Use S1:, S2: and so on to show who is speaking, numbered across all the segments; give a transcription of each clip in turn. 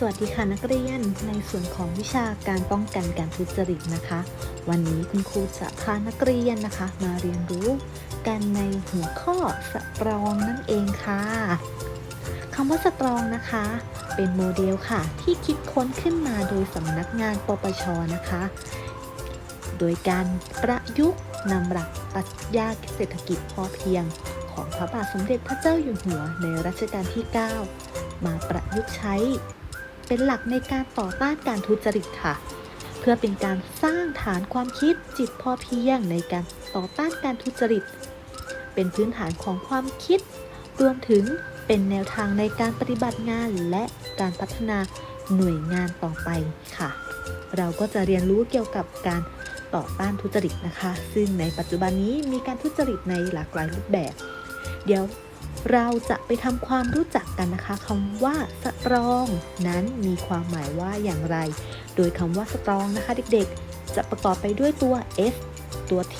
S1: สวัสดีค่ะนักเรียนในส่วนของวิชาการป้องกันการทุจริตนะคะ วันนี้คุณครูจะพานักเรียนนะคะ มาเรียนรู้กันในหัวข้อสตรองนั่นเองค่ะคำว่าสตรองนะคะ เป็นโมเดลค่ะ ที่คิดค้นขึ้นมาโดยสำนักงานปปชนะคะ โดยการประยุกต์นำหลักปรัชญาเศรษฐกิจพอเพียง ของพระบาทสมเด็จพระเจ้าอยู่หัวในรัชกาลที่ 9 มาประยุกต์ใช้ เป็นหลักในการต่อต้านการทุจริตค่ะ เพื่อเป็นการสร้างฐานความคิดจิตพอเพียงในการต่อต้านการทุจริต เป็นพื้นฐานของความคิด รวมถึงเป็นแนวทางในการปฏิบัติงานและการพัฒนาหน่วยงานต่อไปค่ะ เราก็จะเรียนรู้เกี่ยวกับการต่อต้านทุจริตนะคะ ซึ่งในปัจจุบันนี้มีการทุจริตในหลากหลายรูปแบบ เดี๋ยว เราจะไปทำความรู้จักกันนะคะคำว่าสตรอง นั้นมีความหมายว่าอย่างไร โดยคำว่าสตรองนะคะเด็กๆ จะประกอบไปด้วยตัว S ตัว T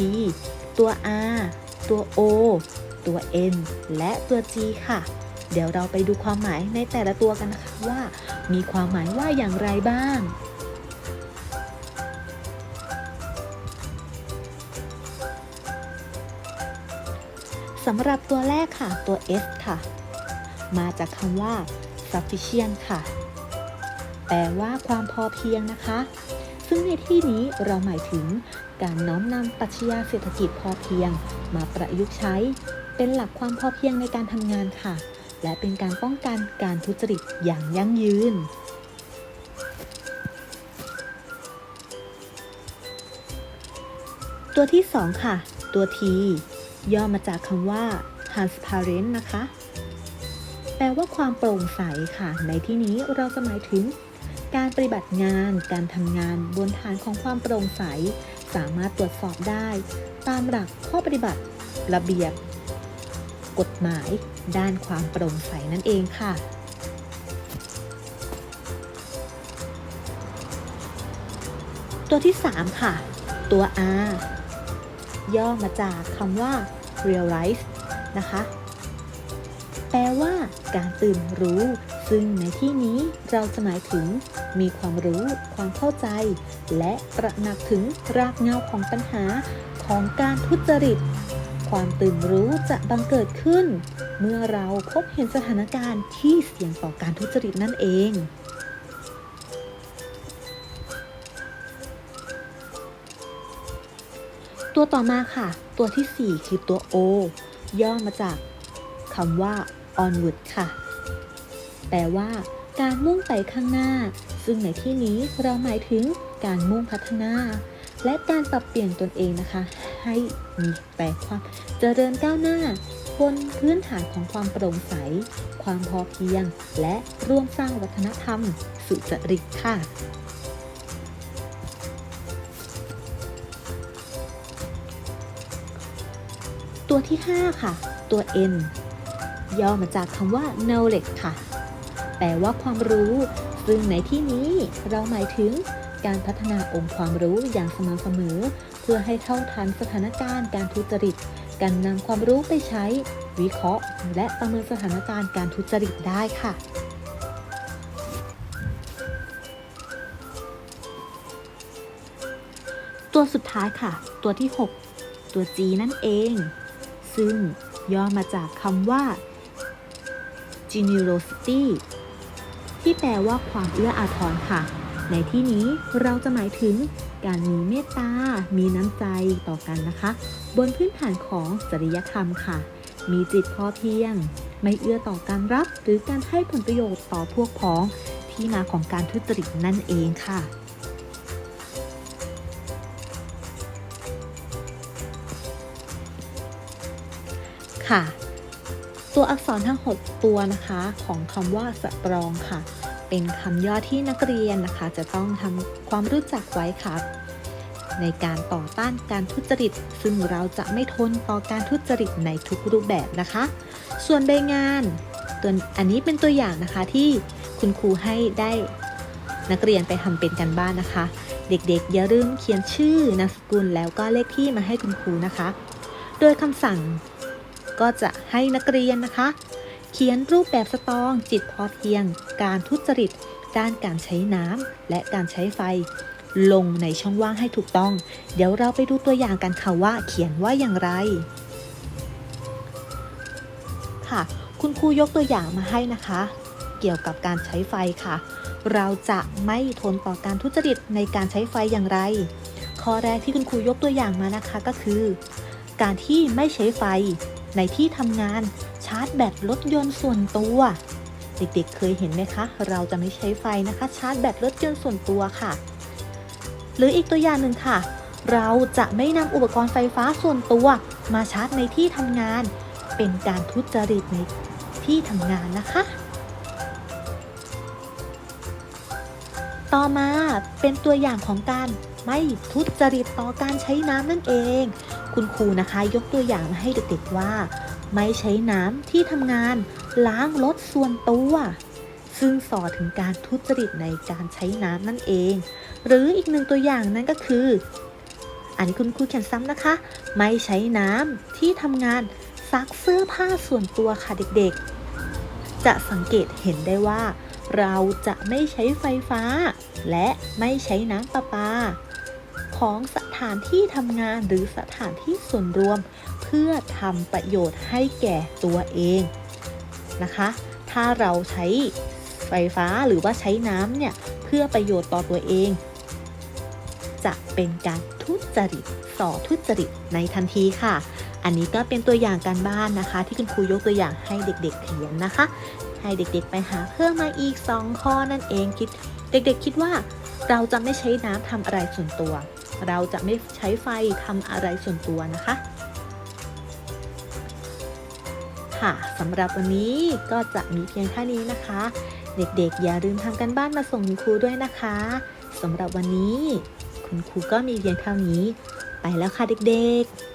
S1: ตัว R ตัว O ตัว N และตัว G ค่ะ เดี๋ยวเราไปดูความหมายในแต่ละตัวกันนะคะว่า มีความหมายว่าอย่างไรบ้าง สำหรับตัวแรกค่ะตัว S ค่ะ มาจากคำว่า sufficient ค่ะ แปลว่าความพอเพียงนะคะ ซึ่งในที่นี้เราหมายถึงการน้อมนำปรัชญาเศรษฐกิจพอเพียง มาประยุกต์ใช้ เป็นหลักความพอเพียงในการทำงานค่ะ และเป็นการป้องกันการทุจริตอย่างยั่งยืนตัวที่ 2 ค่ะ ตัว T ย่อมาจากคำว่า transparent นะคะ แปลว่าความโปร่งใสค่ะ ในที่นี้เราจะหมายถึง การปฏิบัติงาน การทำงานบนฐานของความโปร่งใส สามารถตรวจสอบได้ ตามหลักข้อปฏิบัติ ระเบียบ กฎหมาย ด้านความโปร่งใสนั่นเองค่ะตัวที่ 3 ค่ะ ตัว R ย่อมาจากคำว่า realize นะคะ แปลว่า การตื่นรู้ ซึ่งในที่นี้เราจะหมายถึง มีความรู้ ความเข้าใจ และตระหนักถึงรากเหง้าของปัญหาของการทุจริต ความตื่นรู้จะบังเกิดขึ้น เมื่อเราพบเห็นสถานการณ์ที่เสี่ยงต่อการทุจริตนั่นเอง ตัวต่อมาค่ะ ตัวที่ 4 คือตัว O ย่อมาจากคำว่า onward ค่ะ แปลว่า การมุ่งไปข้างหน้า ซึ่งในที่นี้เราหมายถึงการมุ่งพัฒนา และการปรับเปลี่ยนตนเองนะคะ ให้มีแต่ความเจริญก้าวหน้าบนพื้นฐานของความโปร่งใส ความพอเพียง และร่วมสร้างวัฒนธรรม สุจริตค่ะ ตัวที่ 5 ค่ะ ตัว N ย่อมาจากคำว่า knowledge ค่ะ แปลว่าความรู้ ซึ่งในที่นี้เราหมายถึงการพัฒนาองค์ความรู้อย่างสม่ำเสมอ เพื่อให้เท่าทันสถานการณ์การทุจริต การนำความรู้ไปใช้ วิเคราะห์ และประเมินสถานการณ์การทุจริตได้ค่ะ ตัวสุดท้ายค่ะ ตัวที่ 6 ตัว G นั่นเอง ซึ่งย่อมาจากคำว่า generosity ที่แปลว่าความเอื้ออาทรค่ะ ในที่นี้เราจะหมายถึงการมีเมตตา มีน้ำใจต่อกันนะคะ บนพื้นฐานของจริยธรรมค่ะ มีจิตพอเพียง ไม่เอื้อต่อการรับ หรือการให้ผลประโยชน์ต่อพวกพ้องที่มาของการทุจริตนั่นเองค่ะ ค่ะ ตัวอักษรทั้ง 6 ตัวนะคะของคำว่าสตรองค่ะ เป็นคำย่อที่นักเรียนนะคะ จะต้องทำความรู้จักไว้ค่ะในการต่อต้านการทุจริต ซึ่งเราจะไม่ทนต่อการทุจริตในทุกรูปแบบนะคะ ส่วนใบงานตัวอันนี้เป็นตัวอย่างนะคะที่คุณครูให้ได้นักเรียนไปทำเป็นกันบ้านนะคะ เด็กๆอย่าลืมเขียนชื่อนามสกุลแล้วก็เลขที่มาให้คุณครูนะคะ โดยคำสั่ง ก็จะให้นักเรียนนะคะ เขียนรูปแบบสตองจิตพอเพียง การทุจริต ด้านการใช้น้ำและการใช้ไฟ ลงในช่องว่างให้ถูกต้อง เดี๋ยวเราไปดูตัวอย่างกันค่ะว่าเขียนว่าอย่างไรค่ะ คุณครูยกตัวอย่างมาให้นะคะ เกี่ยวกับการใช้ไฟค่ะ เราจะไม่ทนต่อการทุจริตในการใช้ไฟอย่างไร ข้อแรกที่คุณครูยกตัวอย่างมานะคะก็คือ การที่ไม่ใช้ไฟ ในที่ทำงานชาร์จแบตรถยนต์ส่วนตัว เด็กๆเคยเห็นไหมคะ เราจะไม่ใช้ไฟนะคะ ชาร์จแบตรถยนต์ส่วนตัวค่ะ หรืออีกตัวอย่างหนึ่งค่ะ เราจะไม่นำอุปกรณ์ไฟฟ้าส่วนตัว มาชาร์จในที่ทำงาน เป็นการทุจริตในที่ทำงานนะคะ ต่อมาเป็นตัวอย่างของการไม่ทุจริตต่อการใช้น้ำนั่นเอง คุณครูนะคะ ยกตัวอย่างมาให้เด็กๆว่า ไม่ใช้น้ำที่ทำงานล้างรถส่วนตัว ซึ่งสอถึงการทุจริตในการใช้น้ำนั่นเอง หรืออีกหนึ่งตัวอย่างนั้นก็คือ อันนี้คุณครูเขียนซ้ำนะคะ ไม่ใช้น้ำที่ทำงานซักเสื้อผ้าส่วนตัวค่ะเด็กๆ จะสังเกตเห็นได้ว่า เราจะไม่ใช้ไฟฟ้า และไม่ใช้น้ำประปา ของสถานที่ทำงานหรือสถานที่ส่วนรวม เพื่อทำประโยชน์ให้แก่ตัวเองนะคะ ถ้าเราใช้ไฟฟ้าหรือว่าใช้น้ำเนี่ย เพื่อประโยชน์ต่อตัวเอง จะเป็นการทุจริตส่อทุจริตในทันทีค่ะ อันนี้ก็เป็นตัวอย่างการบ้านนะคะ ที่คุณครูยกตัวอย่างให้เด็ก ๆ เขียนนะคะ ให้เด็กๆไปหาเพิ่มมาอีก 2 ข้อนั่นเองคิด เด็กๆ คิดว่าเราจะไม่ใช้น้ำทำอะไรส่วนตัว เราจะไม่ใช้ไฟทำอะไรส่วนตัวนะคะ ค่ะสำหรับวันนี้ก็จะมีเพียงแค่นี้นะคะ เด็กๆ อย่าลืมทำกันบ้านมาส่งคุณครูด้วยนะคะสำหรับวันนี้ คุณครูก็มีเพียงเท่านี้ ไปแล้วค่ะเด็กๆ